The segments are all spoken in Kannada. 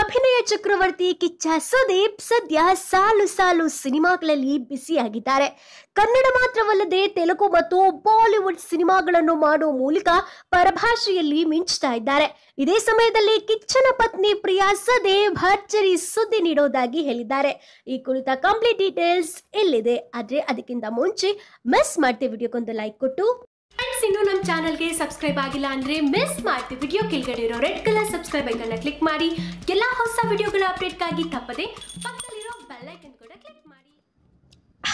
ಅಭಿನಯ ಚಕ್ರವರ್ತಿ ಕಿಚ್ಚ ಸುದೀಪ್ ಸದ್ಯ ಸಾಲು ಸಾಲು ಸಿನಿಮಾಗಳಲ್ಲಿ ಬ್ಯುಸಿಯಾಗಿದ್ದಾರೆ. ಕನ್ನಡ ಮಾತ್ರವಲ್ಲದೆ ತೆಲುಗು ಮತ್ತು ಬಾಲಿವುಡ್ ಸಿನಿಮಾಗಳನ್ನು ಮಾಡುವ ಮೂಲಕ ಪರಭಾಷೆಯಲ್ಲಿ ಮಿಂಚ್ತಾ ಇದ್ದಾರೆ. ಇದೇ ಸಮಯದಲ್ಲಿ ಕಿಚ್ಚನ ಪತ್ನಿ ಪ್ರಿಯಾ ಸದೇವ್ ಭರ್ಜರಿ ಸುದ್ದಿ ನೀಡೋದಾಗಿ ಹೇಳಿದ್ದಾರೆ. ಈ ಕುರಿತ ಕಂಪ್ಲೀಟ್ ಡೀಟೇಲ್ಸ್ ಎಲ್ಲಿದೆ ಆದ್ರೆ ಅದಕ್ಕಿಂತ ಮುಂಚೆ ಮಿಸ್ ಮಾಡ್ತೀವಿ ವಿಡಿಯೋಗೊಂದು ಲೈಕ್ ಕೊಟ್ಟು ಇನ್ನು ನಮ್ಮ ಚಾನಲ್ಗೆ ಸಬ್ಸ್ಕ್ರೈಬ್ ಆಗಿಲ್ಲ ಅಂದ್ರೆ ಮಿಸ್ ಮಾಡ್ತೀವಿ ವಿಡಿಯೋ ಕೆಳಗಡೆ ಇರೋ ರೆಡ್ ಕಲರ್ ಸಬ್ಸ್ಕ್ರೈಬ್ ಐಕನ್ನ ಕ್ಲಿಕ್ ಮಾಡಿ. ಎಲ್ಲಾ ಹೊಸ ವಿಡಿಯೋಗಳ ಅಪ್ಡೇಟ್ಗಾಗಿ ತಪ್ಪದೆ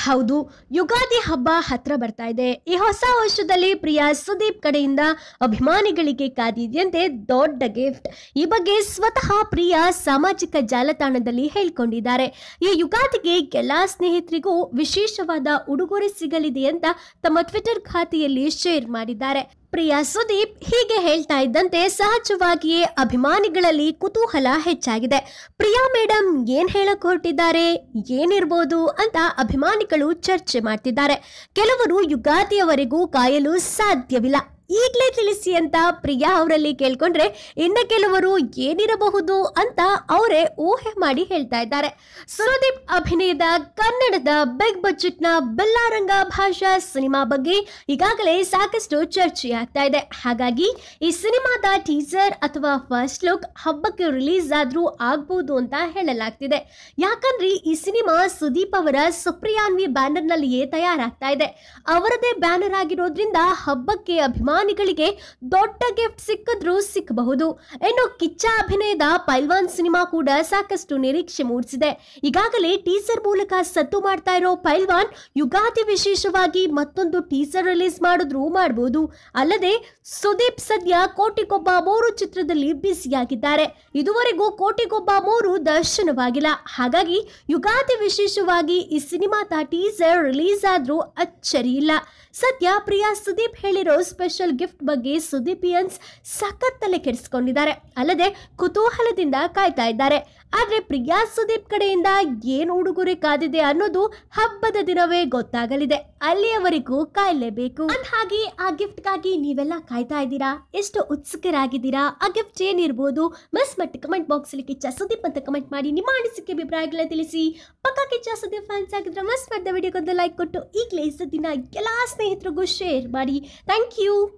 ಹೌದು, ಯುಗಾದಿ ಹಬ್ಬ ಹತ್ರ ಬರ್ತಾ ಇದೆ. ಈ ಹೊಸ ವರ್ಷದಲ್ಲಿ ಪ್ರಿಯಾ ಸುದೀಪ್ ಕಡೆಯಿಂದ ಅಭಿಮಾನಿಗಳಿಗೆ ಕಾದಿದೆಯಂತೆ ದೊಡ್ಡ ಗಿಫ್ಟ್ ಈ ಬಗ್ಗೆ ಸ್ವತಃ ಪ್ರಿಯಾ ಸಾಮಾಜಿಕ ಜಾಲತಾಣದಲ್ಲಿ ಹೇಳ್ಕೊಂಡಿದ್ದಾರೆ. ಈ ಯುಗಾದಿಗೆ ಎಲ್ಲಾ ಸ್ನೇಹಿತರಿಗೂ ವಿಶೇಷವಾದ ಉಡುಗೊರೆ ಸಿಗಲಿದೆ ಅಂತ ತಮ್ಮ ಟ್ವಿಟರ್ ಖಾತೆಯಲ್ಲಿ ಶೇರ್ ಮಾಡಿದ್ದಾರೆ. ಪ್ರಿಯಾ ಸುದೀಪ್ ಹೀಗೆ ಹೇಳ್ತಾ ಇದ್ದಂತೆ ಸಹಜವಾಗಿಯೇ ಅಭಿಮಾನಿಗಳಲ್ಲಿ ಕುತೂಹಲ ಹೆಚ್ಚಾಗಿದೆ. ಪ್ರಿಯಾ ಮೇಡಮ್ ಏನ್ ಹೇಳಕ್ ಹೊರಟಿದ್ದಾರೆ? ಏನಿರ್ಬೋದು ಅಂತ ಅಭಿಮಾನಿಗಳು ಚರ್ಚೆ ಮಾಡ್ತಿದ್ದಾರೆ. ಕೆಲವರು ಯುಗಾದಿಯವರೆಗೂ ಕಾಯಲು ಸಾಧ್ಯವಿಲ್ಲ. ಈಗಲೇ ತಿಳಿಸಿ ಅಂತ ಪ್ರಿಯಾ ಅವರಲ್ಲಿ ಕೇಳ್ಕೊಂಡ್ರೆ ಇನ್ನು ಕೆಲವರು ಏನಿರಬಹುದು ಅಂತ ಅವರೇ ಊಹೆ ಮಾಡಿ ಹೇಳ್ತಾ ಇದ್ದಾರೆ. ಸುರದೀಪ್ ಅಭಿನಯದ ಕನ್ನಡದ ಬಿಗ್ ಬಜೆಟ್ನ ಬೆಲ್ಲಾರಂಗ ಭಾಷಾ ಸಿನಿಮಾ ಬಗ್ಗೆ ಈಗಾಗಲೇ ಸಾಕಷ್ಟು ಚರ್ಚೆ ಆಗ್ತಾ ಇದೆ. ಹಾಗಾಗಿ ಈ ಸಿನಿಮಾದ ಟೀಸರ್ ಅಥವಾ ಫಸ್ಟ್ ಲುಕ್ ಹಬ್ಬಕ್ಕೆ ರಿಲೀಸ್ ಆದ್ರೂ ಆಗ್ಬೋದು ಅಂತ ಹೇಳಲಾಗ್ತಿದೆ. ಯಾಕಂದ್ರೆ ಈ ಸಿನಿಮಾ ಸುದೀಪ್ ಅವರ ಸುಪ್ರಿಯಾನ್ವಿ ಬ್ಯಾನರ್ನಲ್ಲಿಯೇ ತಯಾರಾಗ್ತಾ ಇದೆ. ಅವರದೇ ಬ್ಯಾನರ್ ಆಗಿರೋದ್ರಿಂದ ಹಬ್ಬಕ್ಕೆ ಅಭಿಮಾನಿಗಳಿಗೆ ದೊಡ್ಡ ಗಿಫ್ಟ್ ಸಿಕ್ಕಿದ್ರೂ ಸಿಕ್ಕಬಹುದು ಇನ್ನು ಕಿಚ್ಚ ಅಭಿನಯದ ಪೈಲ್ವಾನ್ ಸಿನಿಮಾ ಕೂಡ ಸಾಕಷ್ಟು ನಿರೀಕ್ಷೆ ಮೂಡಿಸಿದೆ. ಈಗಾಗಲೇ ಟೀಸರ್ ಮೂಲಕ ಸದ್ದು ಮಾಡ್ತಾ ಇರೋ ಪೈಲ್ವಾನ್ ಯುಗಾದಿ ವಿಶೇಷವಾಗಿ ಮತ್ತೊಂದು ಟೀಸರ್ ರಿಲೀಸ್ ಮಾಡಿದ್ರು ಮಾಡಬಹುದು ಅಲ್ಲದೆ ಸುದೀಪ್ ಸದ್ಯ ಕೋಟಿಗೊಬ್ಬ ಮೂರು ಚಿತ್ರದಲ್ಲಿ ಬ್ಯುಸಿಯಾಗಿದ್ದಾರೆ. ಇದುವರೆಗೂ ಕೋಟಿಗೊಬ್ಬ ಮೂರು ದರ್ಶನವಾಗಿಲ್ಲ. ಹಾಗಾಗಿ ಯುಗಾದಿ ವಿಶೇಷವಾಗಿ ಈ ಸಿನಿಮಾದ ಟೀಸರ್ ರಿಲೀಸ್ ಆದ್ರೂ ಅಚ್ಚರಿ ಇಲ್ಲ ಸದ್ಯ ಪ್ರಿಯಾ ಸುದೀಪ್ ಹೇಳಿರೋ ಸ್ಪೆಷಲ್ ಗಿಫ್ಟ್ ಬಗ್ಗೆ ಸುದೀಪಿಯನ್ಸ್ ಸಖತ್ತಲೆ ಕೆಡಿಸಿಕೊಂಡಿದ್ದಾರೆ. ಅಲ್ಲದೆ ಕುತೂಹಲದಿಂದ ಕಾಯ್ತಾ ಇದ್ದಾರೆ. ಆದ್ರೆ ಪ್ರಿಯಾ ಸುದೀಪ್ ಕಡೆಯಿಂದ ಏನು ಉಡುಗೊರೆ ಕಾದಿದೆ ಅನ್ನೋದು ಹಬ್ಬದ ದಿನವೇ ಗೊತ್ತಾಗಲಿದೆ. ಅಲ್ಲಿಯವರೆಗೂ ಕಾಯಲೇಬೇಕು. ಹಾಗೆ ಆ ಗಿಫ್ಟ್ಗಾಗಿ ನೀವೆಲ್ಲ ಕಾಯ್ತಾ ಇದ್ದೀರಾ? ಎಷ್ಟು ಉತ್ಸುಕರಾಗಿದ್ದೀರಾ? ಆ ಗಿಫ್ಟ್ ಏನಿರ್ಬೋದು? ಮಿಸ್ ಮತ್ತೆ ಕಮೆಂಟ್ ಬಾಕ್ಸ್ ಅಲ್ಲಿ ಕಿಚ್ಚ ಸುದೀಪ್ ಅಂತ ಕಮೆಂಟ್ ಮಾಡಿ ನಿಮ್ಮ ಅನಿಸಿಕೆ, ಅಭಿಪ್ರಾಯಗಳನ್ನ ತಿಳಿಸಿ. ಪಕ್ಕ ಕಿಚ್ಚ ಸುದೀಪ್ ಫ್ಯಾನ್ಸ್ ಆಗಿದ್ರೆ ಮಿಸ್ ಮಾಡಿದ ವಿಡಿಯೋಗೊಂದು ಲೈಕ್ ಕೊಟ್ಟು ಈಗಲೇ ದಿನ ಎಲ್ಲ ಸ್ನೇಹಿತರಿಗೂ ಶೇರ್ ಮಾಡಿ. Thank you.